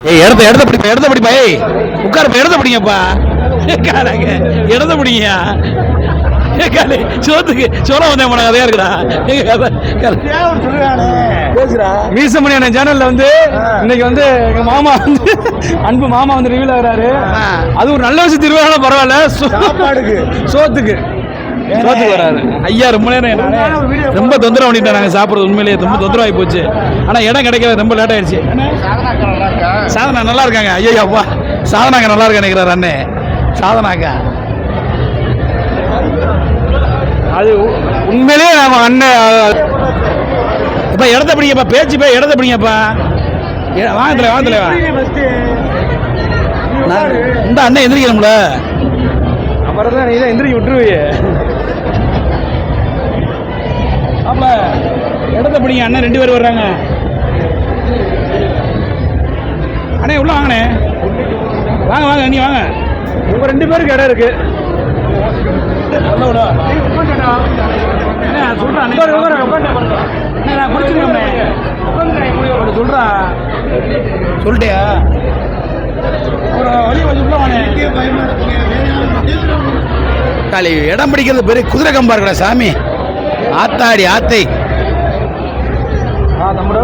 ஏய் இடத்த இடத்த பிடிப்பா இடத்த பிடிப்பா ஏய் உட்காருப்பா இடத்த பிடிங்கப்பா. காலாங்க இடத்த பிடிங்கயா? காலு சோத்துக்கு சோள வந்தேன் போன கதையா இருக்குடா? மீசமணியான சேனல்ல வந்து இன்னைக்கு வந்து எங்க மாமா வந்து அன்பு மாமா வந்து ஆகுறாரு. ஆ. அது ஒரு நல்ல விஷயம் திருவிழா பரவாயில்ல. சோத்துக்கு. சோத்துக்கு வராரு ஐயா ரொம்ப நேரம் ரொம்ப தொந்தரவு பண்ணிட்டேன் நாங்கள் சாப்பிட்றது உண்மையிலேயே. ரொம்ப தொந்தரவாகி போச்சு. ஆனால் இடம் கிடைக்கல ரொம்ப லேட் ஆயிடுச்சு. சாதனா நல்லா இருக்காங்க. ஐயோ அப்பா. சாதனாங்க நல்லா இருக்க நினைக்கிறார் அண்ணே. சாதனாக்கா. அது உண்மையிலேயே நம்ம அண்ணன் இப்போ இடத்த பிடிங்கப்பா. பேச்சு போய் இடத்த பிடிங்கப்பா. எ- வாங்கத்துல வாங்கத்துல இந்த அண்ணன் எந்திரிக்கணும்ல. அப்புறம் தான் நீ தான் எந்திரிக்க விட்டுருவீங்க அப்ப இடத்த பிடிங்க அண்ணன் ரெண்டு பேர் வர்றாங்க. அண்ணே உள்ள வாங்கண்ணே. வாங்க வாங்க நீ வாங்க. உங்க ரெண்டு பேருக்கு இடம் இருக்கு. சொல்றேன். சொல்றா. சொல்லிட்டியா? இடம் பிடிக்கிறது பெரிய குதிரை கம்பா இருக்கடா சாமி. ஆத்தாடி ஆத்தை. ஆ தம்படு.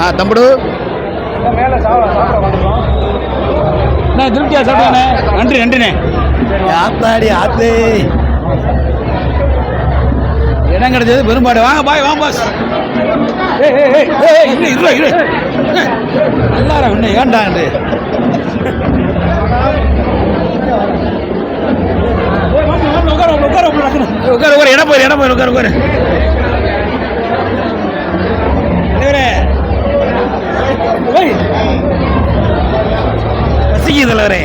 ஆ தம்படு. மேலே சாப்பிட சாப்பிட வந்துடும் அண்ணே திருப்தியா சாப்பிட்டானே நன்றி நன்றிண்ணே. ஆத்தாடி ஆத்தே. இடம் கிடைச்சது பெரும்பாடு. வாங்க பாய் வாங்க பாஸ் ஏய் ஏய் ஏய் ஏய். இரு இரு இரு. எல்லாரும் இன்னும் உட்கார உட்கார உட்கார. இடம் போயிரு இடம் போயிரு உட்கார உட்காரு. ரசிக்க தலைவரே.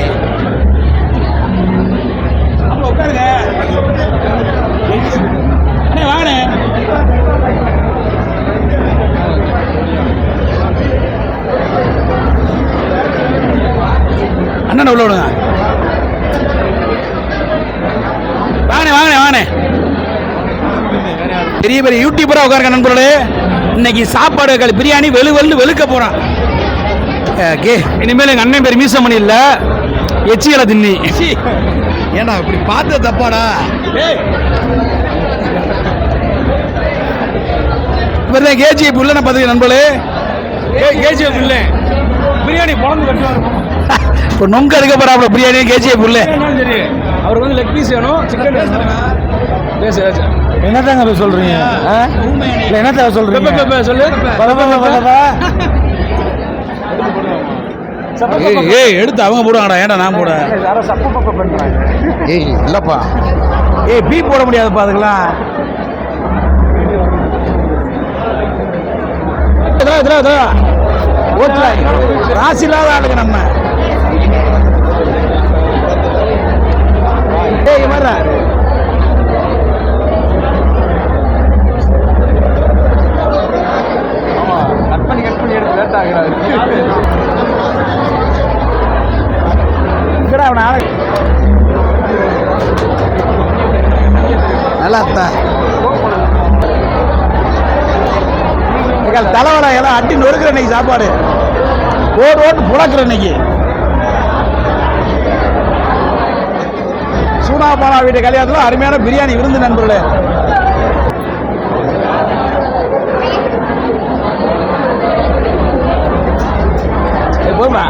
பெரிய பெரிய யூடியூபரா உட்காருங்க நண்பர்களே. இன்னைக்கு சாப்பாடு பிரியாணி வெளு வெளு வெளுக்க போறான். ஓகே இனிமேல் எங்க அண்ணன் பேர் மீசமணி இல்ல. எச்சியல தின்னி. ஏன்னா இப்படி பார்த்த தப்பாடா? இவர் தான் கேஜிஎஃப் உள்ள பார்த்துக்க நண்பர்களே கேஜிஎஃப் இல்ல பிரியாணி குழம்பு கட்டுவாங்க இப்போ நொங்க இருக்க போறாப்ல பிரியாணி கேஜிஎஃப் சரி. அவருக்கு வந்து லெக் பீஸ் வேணும் சிக்கன் வேணும். பேசு என்னதாங்க போய் சொல்றீங்க? என்னத்த சொல்றீங்க? சொல்லு. ஏய், ஏய் எடுத்து அவங்க போடுவாங்கடா. ஏன்டா நான் போட? யாரோ சப்பு பப்ப பண்றாங்க. ஏய் இல்லப்பா. ஏய் பீ போட முடியாதுப்பா அதுக்கெல்லாம். இதோ, இதோ, இதோ. ஓட்டுல. ராசி இல்லாத ஆளுங்க நம்ம. ஏய் இங்க வர்ற கட் பண்ணி கட் பண்ணி எடுத்து லேட் ஆகுறாரு. இங்கடா அவன ஆளு. நல்லா தலைவரை எல்லாம் அட்டி நொறுக்கிற இன்னைக்கு சாப்பாடு. ஓடு ஓட்டு புழக்கிற இன்னைக்கு சூனாபானா வீட்டு கல்யாணத்தில் அருமையான பிரியாணி விருந்து நண்பர்களே. ஏய், போதுமா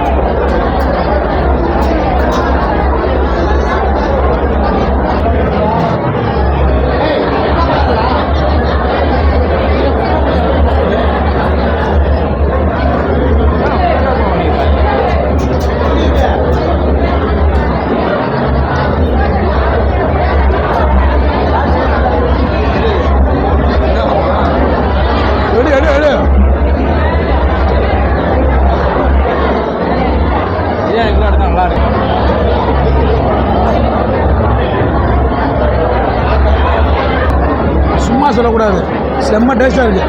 சொல்லக்கூடாது. செம்ம டேஸ்ட்டாக இருக்கு.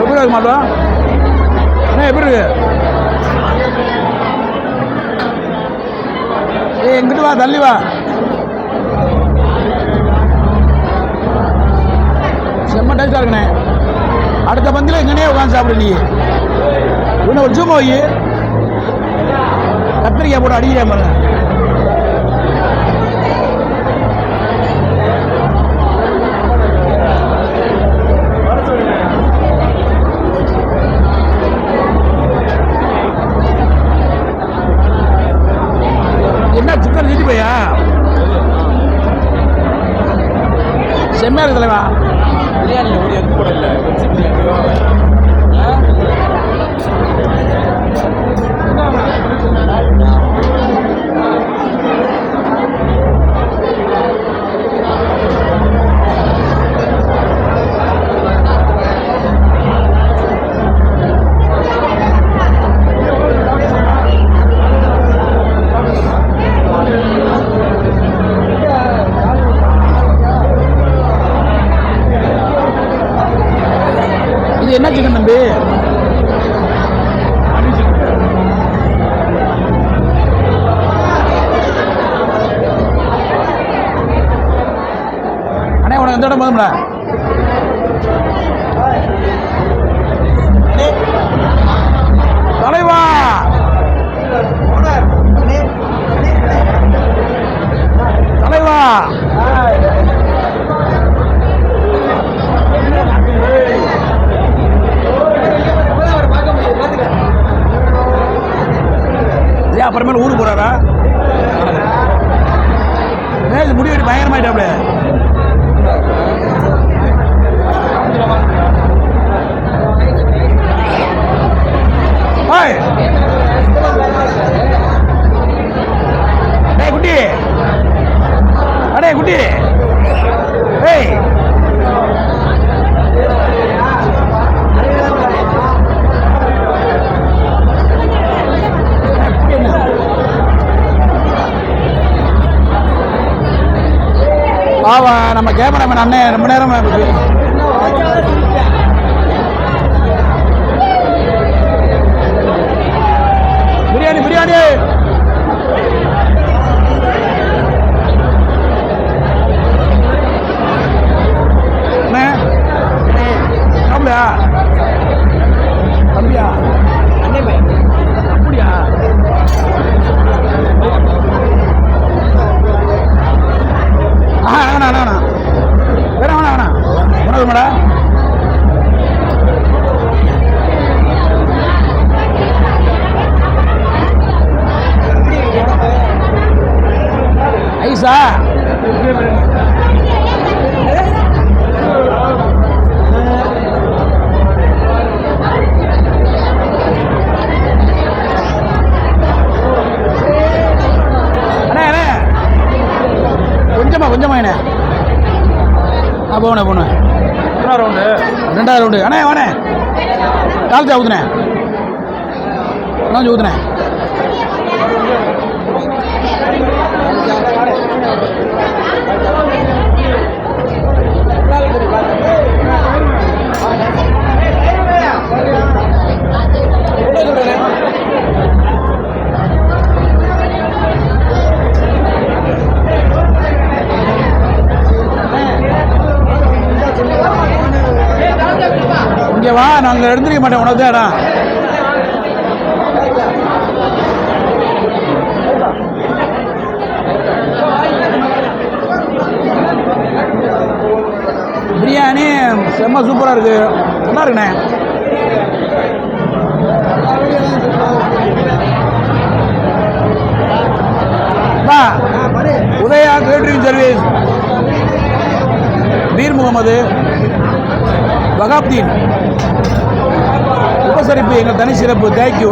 எப்படி இருக்கு மாட்டோம் அண்ணா எப்படி இருக்கு? ஏய் எங்கிட்டு வா தள்ளி வா. செம்ம டேஸ்டாக இருக்குண்ணே. அடுத்த பந்தியில் எங்கனே உட்காந்து சாப்பிடு நீ. இன்னும் ஒரு ஜூம் போய். கத்திரிக்காய் போட்டு அடிக்கிறேன் பாருங்க. செம்மையா இருக்கு தலைவா அண்ணே இடம் போதும்ல? பாவா நம்ம கேமராமேன் அண்ணன் ரொம்ப நேரம் பிரியாணி பிரியாணி. அண்ணே. கொஞ்சமா கொஞ்சமா என்ன ஆ போனே போனே ரவுண்டு ரெண்டாவது ரவுண்டு அண்ணே வாண்ணே. காலத்தை ஊத்துனே கொஞ்சம் ஊத்துனே எடுத்துருக்க பிரியாணி செம்ம சூப்பராக இருக்கு. நல்லா இருக்குண்ணே. பா உதயா கேட்ரிங் சர்வீஸ் பீர் முகமது. வகாப்தீன். உபசரிப்பு எங்கள் தனி சிறப்பு. தேங்க்யூ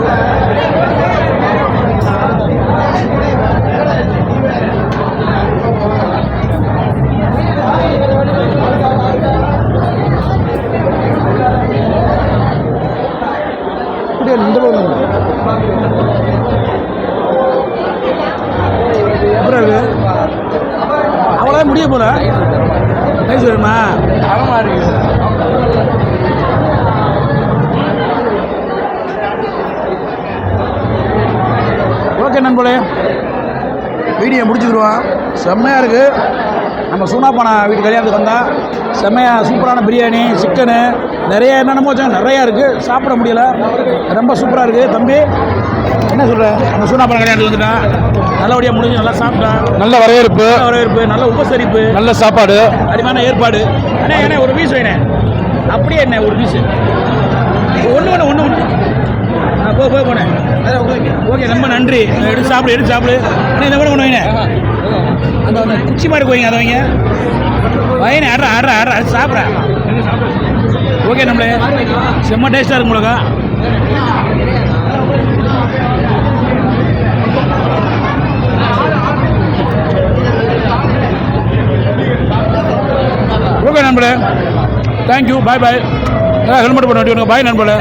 அப்படியே அவ்வளோ முடிய போல. ரைஸ் வேணுமா தரமா இருக்கு ஓகே நண்பர்களே. வீடியோ முடிச்சுக்கிடுவோம். செம்மையாக இருக்குது நம்ம சூனாப்பானா வீட்டு கல்யாணத்துக்கு வந்தால் செம்மையாக சூப்பரான பிரியாணி சிக்கனு நிறைய என்னென்னமோ வச்சாங்க. நிறையா இருக்குது சாப்பிட முடியல. ரொம்ப சூப்பராக இருக்குது தம்பி என்ன சொல்ற? அங்கே சூனாப்பழம் கல்யாணத்துக்கு வந்துட்டான் நல்லபடியாக முடிஞ்சு நல்லா சாப்பிட்டான் நல்ல வரவேற்பு. வரவேற்பு நல்ல உபசரிப்பு. நல்ல சாப்பாடு. அருமையான ஏற்பாடு. அண்ணே அண்ணே ஒரு பீஸ் வேணே. அப்படியே என்ன ஒரு பீஸ் ஒன்று ஒன்று ஒன்று ஒன்று ஆ போ போ போனேன். ஓகே ரொம்ப நன்றி. எடுத்து சாப்பிடு எடுத்து சாப்பிடு. அண்ணே இந்த கூட ஒன்று வைங்க அந்த அந்த குச்சி மாதிரி போய்ங்க அதை வைங்க. வயனே ஆடுறா ஆடுறா ஆடுறா அது சாப்பிட்றேன் ஓகே நம்மளே. செம்ம டேஸ்ட்டாக இருக்கும் உங்களுக்கு? ஓகே நண்பர்களே. தேங்க்யூ பாய் பாய் ஹெல்மெட் பண்ண வேண்டிய பாய் நண்பர்களே.